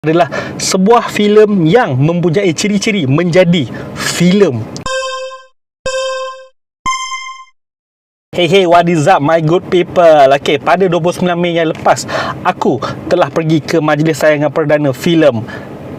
adalah sebuah filem yang mempunyai ciri-ciri menjadi filem. Hey hey what is up my good people? Okay pada 29 Mei yang lepas Aku telah pergi ke majlis sayangan perdana filem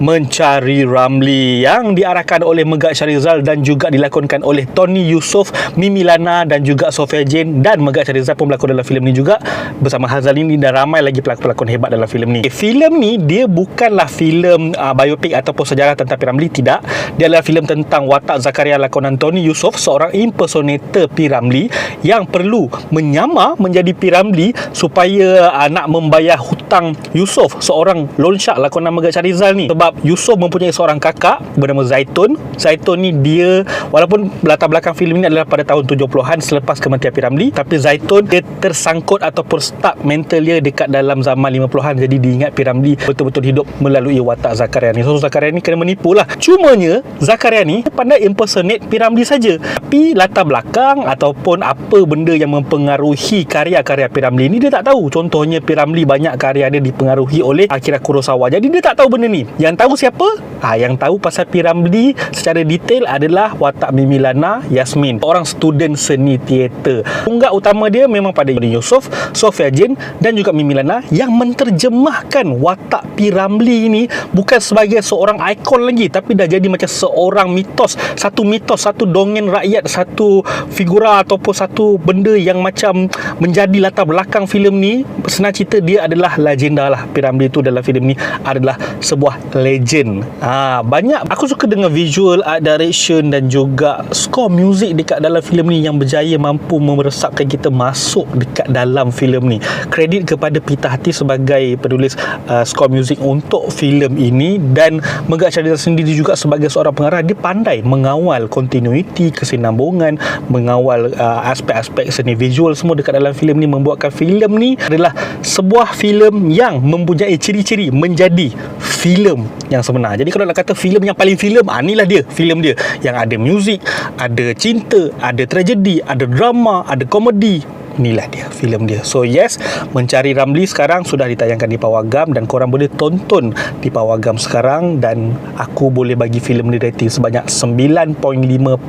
Mencari Ramli yang diarahkan oleh Megat Syarizal dan juga dilakonkan oleh Tony Yusof, Mimi Lana dan juga Sofia Jane dan Megat Syarizal pun berlakon dalam filem ni juga bersama Hazalini dan ramai lagi pelakon-pelakon hebat dalam filem ni. Filem ni dia bukanlah filem uh, biopik ataupun sejarah tentang P. Ramlee tidak. Dia adalah filem tentang watak Zakaria lakonan Tony Yusof seorang impersonator P. Ramlee yang perlu menyamar menjadi P. Ramlee supaya uh, nak membayar hutang Yusof seorang loan shark lakonan Megat Syarizal ni sebab Yusof mempunyai seorang kakak bernama Zaitun Zaitun ni dia walaupun latar belakang filem ini adalah pada tahun 70-an selepas kematian P. Ramlee tapi Zaitun dia tersangkut ataupun stuck mental dia dekat dalam zaman 50-an jadi diingat P. Ramlee betul-betul hidup melalui watak Zakaria ni so Zakaria ni kena menipu lah cumanya Zakaria ni pandai impersonate P. Ramlee saja tapi latar belakang ataupun apa benda yang mempengaruhi karya-karya P. Ramlee ni dia tak tahu contohnya P. Ramlee banyak karya dia dipengaruhi oleh Akira Kurosawa jadi dia tak tahu benda ni yang tahu siapa? Ha, yang tahu pasal P. Ramlee secara detail adalah watak Mimi Lana Yasmin orang student seni teater tunggak utama dia memang pada Yudi Yusof Sofia Jane dan juga Mimi Lana yang menterjemahkan watak P. Ramlee ini bukan sebagai seorang ikon lagi tapi dah jadi macam seorang mitos satu mitos satu dongeng rakyat satu figura ataupun satu benda yang macam menjadi latar belakang filem ni senang cerita dia adalah legenda lah P. Ramlee tu dalam filem ni adalah sebuah legend. Ha, banyak. Aku suka dengan visual art direction dan juga score music dekat dalam filem ni yang berjaya mampu meresapkan kita masuk dekat dalam filem ni. Kredit kepada Pita Hati sebagai penulis uh, score music untuk filem ini dan Megat Syahrizal sendiri juga sebagai seorang pengarah dia pandai mengawal continuity kesinambungan mengawal uh, aspek-aspek seni visual semua dekat dalam filem ni membuatkan filem ni adalah sebuah filem yang mempunyai ciri-ciri menjadi filem yang sebenar. Jadi kalau nak kata filem yang paling filem, ah inilah dia, filem dia yang ada muzik, ada cinta, ada tragedi, ada drama, ada komedi. Inilah dia filem dia. So yes, Mencari Ramli sekarang sudah ditayangkan di Pawagam dan korang boleh tonton di Pawagam sekarang dan aku boleh bagi filem ni rating sebanyak 9.5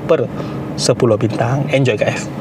per 10 bintang. Enjoy guys.